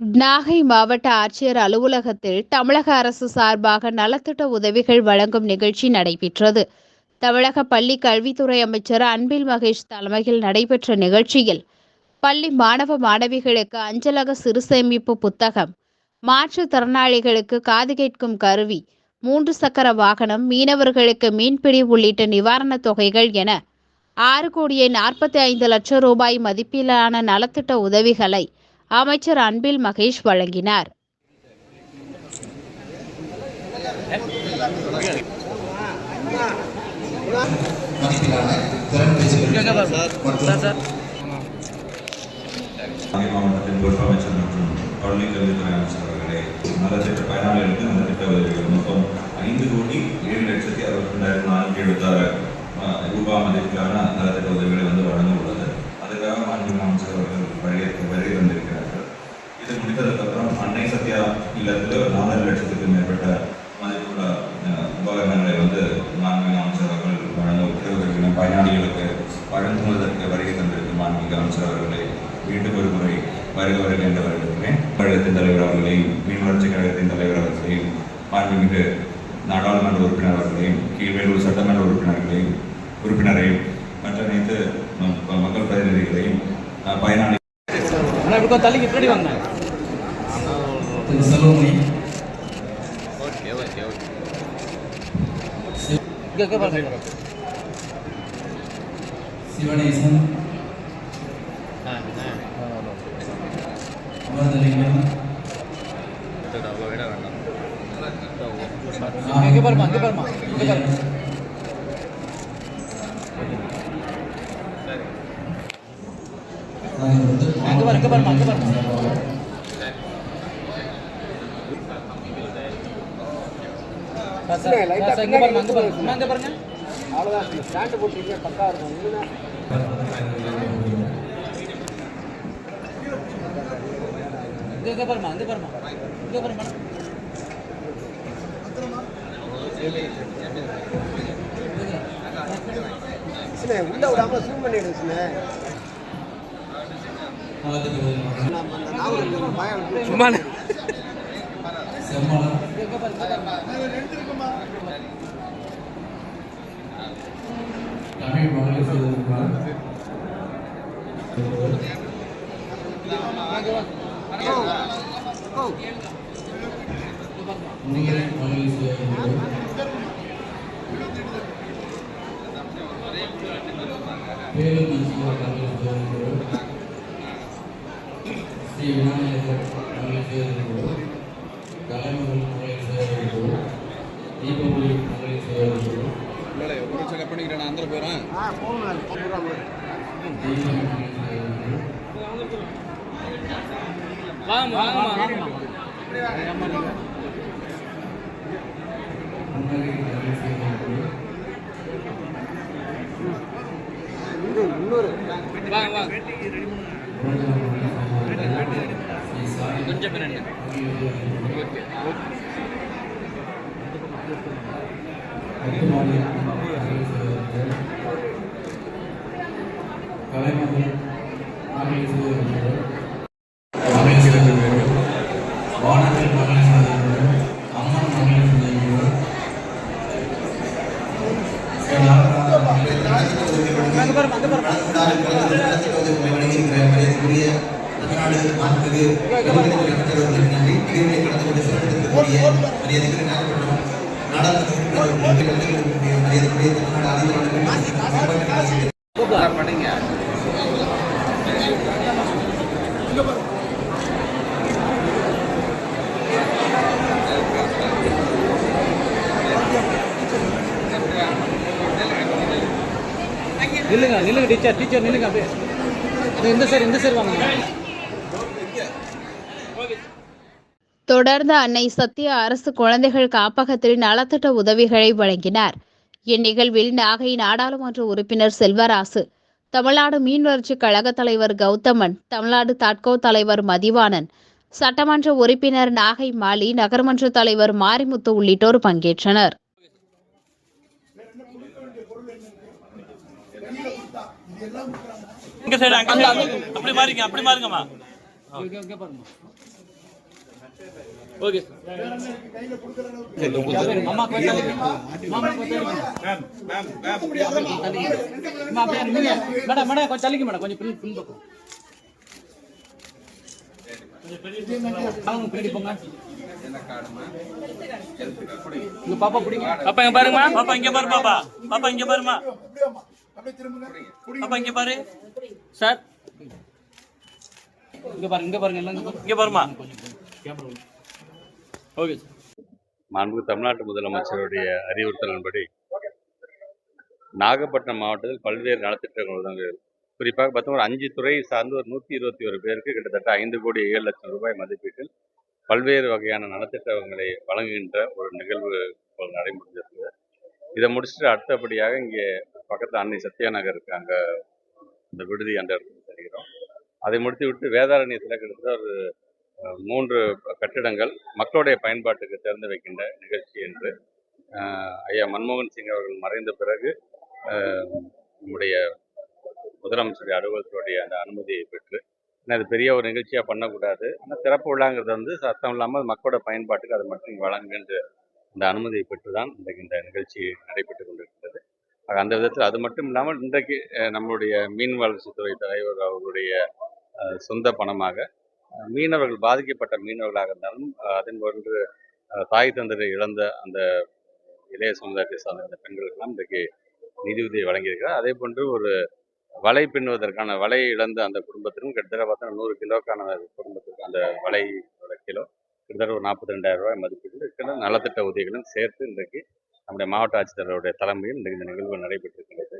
நாகை மாவட்ட ஆட்சியர் அலுவலகத்தில் தமிழக அரசு சார்பாக நலத்திட்ட உதவிகள் வழங்கும் நிகழ்ச்சி நடைபெற்றது. தமிழக பள்ளி கல்வித்துறை அமைச்சர் அன்பில் மகேஷ் தலைமையில் நடைபெற்ற நிகழ்ச்சியில் பள்ளி மாணவ மாணவிகளுக்கு அஞ்சலக சிறு சேமிப்பு புத்தகம் மாற்றுத்திறனாளிகளுக்கு காது கேட்கும் கருவி மூன்று சக்கர வாகனம் மீனவர்களுக்கு மீன்பிடி உள்ளிட்ட நிவாரணத் தொகைகள் என ஆறு கோடியே நாற்பத்தி ஐந்து லட்சம் ரூபாய் மதிப்பிலான நலத்திட்ட உதவிகளை அமைச்சர் அன்பில் மகேஷ் வழங்கினார். மாவட்டத்தின் பொறுப்பு அமைச்சர் மற்றும் அமைச்சர் அவர்களே நலத்திட்ட பயனாளிகளுக்கு உதவிகள் மொத்தம் ஐந்து கோடி ஏழு லட்சத்தி அறுபத்தி ரெண்டாயிரத்தி நானூற்றி எழுபத்தாறு ரூபாய் மதிப்பிலான நலத்திட்ட உதவிகளை வந்து வழங்க உள்ளது அதுக்காக அமைச்சர் அவர்கள் வருகை வருகை முடித்ததுக்கப்புறம் அன்னை சத்யா இல்லத்தில் ஒரு நாலரை லட்சத்துக்கு மேற்பட்ட மதிப்புள்ள உபகரணங்களை வந்து மாண்பு அமைச்சர் அவர்கள் வழங்க உத்தரவிடுகிற பயனாளிகளுக்கு வழங்குவதற்கு வருகை தந்திருக்கும் மாண்புமிகு அமைச்சர் அவர்களை மீண்டும் ஒரு முறை வருக வருக என்று வரவேற்கிறேன். கழகத்தின் தலைவர் அவர்களையும் மீன் வளர்ச்சி கழகத்தின் தலைவர் அவர்களையும் மாண்புமிகு நாடாளுமன்ற உறுப்பினர் அவர்களையும் கீழ்வேலூர் சட்டமன்ற உறுப்பினர்களையும் உறுப்பினரையும் மற்ற அனைத்து மக்கள் பிரதிநிதிகளையும் பயனாளி அண்ணா இப்படி கொஞ்சம் தள்ளிக்கு பின்னாடி வாங்க. திரு செல்வமணி இங்கே இங்கே பாருங்க சிவனேசன் அமர்தலிங்கம் இங்கே பாருமா இங்கே பாருமா இங்கே பாருங்க இங்கே பாருங்க இங்கே பாருமா இங்கே பாருமா சார், சார், சார், சார், இங்கே பாருங்க இங்கே பாருங்க அண்ணா, இங்கே பாருங்க இங்கே இங்கே பாருமா இங்கே பாருமா. உள்ள விடாம பயம் சும்மா செம்மலர் தமிழ் மகளிர் மகளிர் பேருந்து ஸ்ரீ விநாயகர் மகளிர் கலைமகள் மகளிர் செய்திருக்கிறார் தீபாவளி மகளிர் செய்திருக்கிறார் ஒரு செக் பண்ணிக்கிறேன் நான் அந்த போகிறேன் ஆ போகணும் போகிறாங்க தீபம் மகளிர் செய்திருக்கிறார் வாங்க வாங்க வாங்க முன்னகை மகளிர் இன்னொரு வாங்க வாங்க. கொஞ்சம் கலைமகள் மகளிர் செய்திருக்கிறார் வானத்தில் மகளிர் செய்திருக்கிறார் அம்மன் மகளிர் செய்திருக்கிறார் அங்கே பாருமா அங்கே பாருமா நில்லுங்க நில்லுங்க டீச்சர் டீச்சர் நில்லுங்க அப்படியே. இந்த சைடு இந்த வாங்க. தொடர்ந்து அன்னை சத்திய அரசு குழந்தைகள் காப்பகத்தில் நலத்திட்ட உதவிகளை வழங்கினார். இந்நிகழ்வில் நாகை நாடாளுமன்ற உறுப்பினர் செல்வராசு தமிழ்நாடு மீன்வளர்ச்சி கழக தலைவர் கௌதமன் தமிழ்நாடு தாட்கோ தலைவர் மதிவாணன் சட்டமன்ற உறுப்பினர் நாகை மாலி நகர்மன்ற தலைவர் மாரிமுத்து உள்ளிட்டோர் பங்கேற்றனர். இங்க சைடு அங்க அப்படி மாறிங்க அப்படி மாறுங்கம்மா. ஓகே மேடம் மேடம் கொஞ்சம் தள்ளிக்க மேடம் கொஞ்சம் பின் பின் பக்கம் அவங்க பின்னாடி போங்க. உங்க பாப்பா பிடிங்க பாப்பா இங்க பாருங்கம்மா. பாப்பா இங்க பாரு பாப்பா. பாப்பா இங்க பாருமா. பாப்பா இங்க பாரு. சார். இங்க பாருங்க இங்க பாருங்க எல்லாம் இங்க. இங்க பாருமா. Okay sir. மாண்புமிகு தமிழ்நாட்டு முதலமைச்சருடைய அறிவுறுத்தலின்படி நாகப்பட்டினம் மாவட்டத்தில் பல்வேறு நலத்திட்டங்கள் குறிப்பாக பார்த்தா ஒரு அஞ்சு துறை சார்ந்து ஒரு நூற்றி இருபத்தி ஒரு பேருக்கு கிட்டத்தட்ட ஐந்து கோடி ஏழு லட்சம் ரூபாய் மதிப்பீட்டில் பல்வேறு வகையான நலத்திட்டங்களை வழங்குகின்ற ஒரு நிகழ்வு நடைமுறைஞ்சிருக்கு இதை முடிச்சுட்டு அடுத்தபடியாக இங்கே பக்கத்தில் அன்னை சத்யா நகர் அங்கே இந்த விடுதி அந்த இடத்துக்கு தெரிகிறோம் அதை முடித்து விட்டு வேதாரண்யத்தில் கிட்டத்தட்ட ஒரு மூன்று கட்டிடங்கள் மக்களுடைய பயன்பாட்டுக்கு திறந்து வைக்கின்ற நிகழ்ச்சி என்று ஐயா மன்மோகன் சிங் அவர்கள் மறைந்த பிறகு நம்முடைய முதலமைச்சருடைய அலுவலகத்துடைய அந்த அனுமதியை பெற்று ஏன்னா அது பெரிய ஒரு நிகழ்ச்சியாக பண்ணக்கூடாது. ஆனால் சிறப்பு விழாங்கிறது வந்து சத்தம் இல்லாமல் மக்களோட பயன்பாட்டுக்கு அது மட்டும் வழங்குகின்ற இந்த அனுமதியை பெற்று தான் இன்றைக்கு இந்த நிகழ்ச்சி நடைபெற்று கொண்டிருக்கிறது. ஆக அந்த விதத்தில் அது மட்டும் இல்லாமல் இன்றைக்கு நம்மளுடைய மீன் வளர்ச்சித்துறை தலைவர் அவர்களுடைய சொந்த பணமாக மீனவர்கள் பாதிக்கப்பட்ட மீனவர்களாக இருந்தாலும் அதன் போன்று தாய் தந்தரை இழந்த அந்த இளைய சமுதாயத்தை சார்ந்த பெண்களுக்கெல்லாம் இன்றைக்கு நிதியுதவி வழங்கியிருக்கிறார். அதே போன்று ஒரு வலை பின்னுவதற்கான வலை இழந்த அந்த குடும்பத்திற்கும் கிட்டத்தட்ட பார்த்தா நூறு கிலோக்கான குடும்பத்திற்கு அந்த வலையோட கிலோ கிட்டத்தட்ட ஒரு நாற்பத்தி ரெண்டாயிரம் ரூபாய் மதிப்பீடு இருக்கிற நலத்திட்ட உதவிகளும் சேர்த்து இன்றைக்கு நம்முடைய மாவட்ட ஆட்சித்தலைவருடைய தலைமையில் இன்றைக்கு இந்த நிகழ்வு நடைபெற்றிருக்கிறது